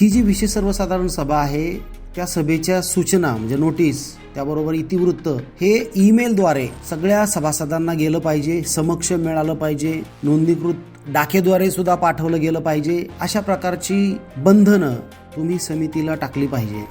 ही जी विशेष सर्वसाधारण सभा आहे त्या सभेच्या सूचना म्हणजे नोटीस त्याबरोबर इतिवृत्त हे ईमेलद्वारे सगळ्या सभासदांना गेलं पाहिजे समक्ष मिळालं पाहिजे नोंदणीकृत डाकेद्वारे सुद्धा पाठवलं गेलं पाहिजे अशा प्रकारची बंधनं तुम्ही समितीला टाकली पाहिजे.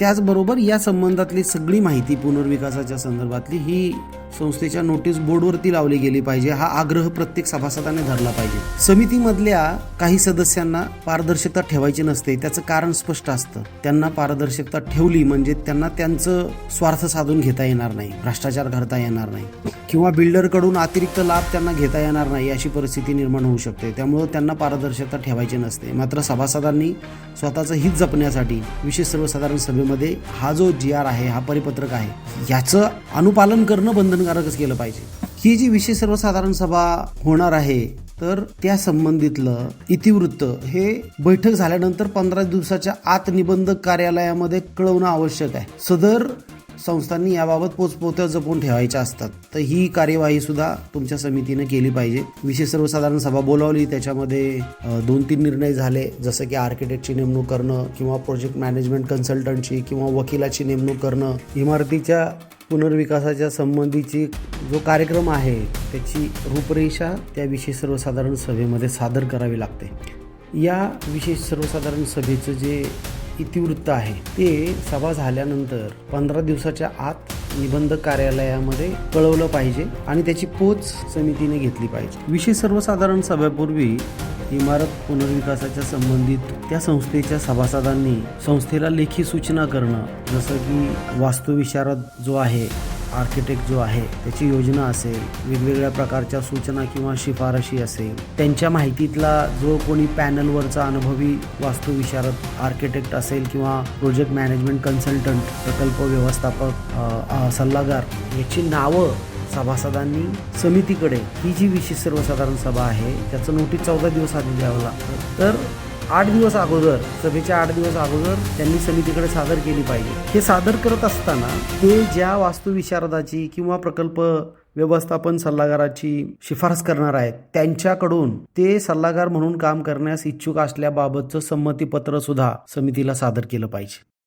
त्याचबरोबर या संबंधातली सगळी माहिती पुनर्विकासाच्या संदर्भातली ही संस्थेच्या नोटीस बोर्डवरती लावली गेली पाहिजे. हा आग्रह प्रत्येक सभासदाने धरला पाहिजे. समितीमधल्या काही सदस्यांना पारदर्शकता ठेवायची नसते त्याचं कारण स्पष्ट असतं. त्यांना पारदर्शकता ठेवली म्हणजे त्यांना त्यांचं स्वार्थ साधून घेता येणार नाही भ्रष्टाचार करता येणार नाही. किंवा बिल्डरकडून अतिरिक्त लाभ त्यांना घेता येणार नाही अशी परिस्थिती निर्माण होऊ शकते. त्यामुळं त्यांना पारदर्शकता ठेवायची नसते. मात्र सभासदांनी स्वतःचं हित जपण्यासाठी विशेष सर्वसाधारण सभेमध्ये हा जो जी आर आहे हा परिपत्रक आहे याचं अनुपालन करणं बंधनकारकच केलं पाहिजे. ही जी विशेष सर्वसाधारण सभा होणार आहे तर त्या संबंधितलं इतिवृत्त हे बैठक झाल्यानंतर पंधरा दिवसाच्या आत निबंधक कार्यालयामध्ये कळवणं आवश्यक आहे. सदर संस्थांनी याबाबत पोचपोत्या जपून ठेवायच्या असतात. तर ही कार्यवाही सुद्धा तुमच्या समितीनं केली पाहिजे. विशेष सर्वसाधारण सभा बोलावली. त्याच्यामध्ये दोन तीन निर्णय झाले. जसं की आर्किटेक्टची नेमणूक करणं किंवा प्रोजेक्ट मॅनेजमेंट कन्सल्टंटची किंवा वकिलाची नेमणूक करणं. इमारतीच्या पुनर्विकासाच्या संबंधीची जो कार्यक्रम आहे त्याची रूपरेषा त्या विशेष सर्वसाधारण सभेमध्ये सादर करावी लागते. या विशेष सर्वसाधारण सभेचं जे इतिवृत्त आहे. ते सभा झाल्यानंतर पंधरा दिवसाच्या आत निबंध कार्यालयामध्ये कळवलं पाहिजे आणि त्याची पोच समितीने घेतली पाहिजे. विशेष सर्वसाधारण सभेपूर्वी इमारत पुनर्विकासाच्या संबंधित त्या संस्थेच्या सभासदांनी संस्थेला लेखी सूचना करणं जसं की वास्तुविशारद जो आहे आर्किटेक्ट जो आहे त्याची योजना असेल वेगवेगळ्या प्रकारच्या सूचना किंवा शिफारशी असेल त्यांच्या माहितीतला जो कोणी पॅनलवरचा अनुभवी वास्तुविशारद आर्किटेक्ट असेल किंवा प्रोजेक्ट मॅनेजमेंट कन्सल्टंट प्रकल्प व्यवस्थापक सल्लागार याची नावं सभासदांनी समितीकडे ही जी विशेष सर्वसाधारण सभा आहे त्याचं नोटीस चौदा दिवस आधी द्यावं लागतं. तर आठ दिवस अगोदर सभेच्या आठ दिवस अगोदर त्यांनी समितीकडे सादर केली पाहिजे. हे सादर करत असताना ते ज्या वास्तुविशारदाची किंवा प्रकल्प व्यवस्थापन सल्लागाराची शिफारस करणार आहेत त्यांच्याकडून ते सल्लागार म्हणून काम करण्यास इच्छुक असल्याबाबतचं संमतीपत्र सुद्धा समितीला सादर केलं पाहिजे.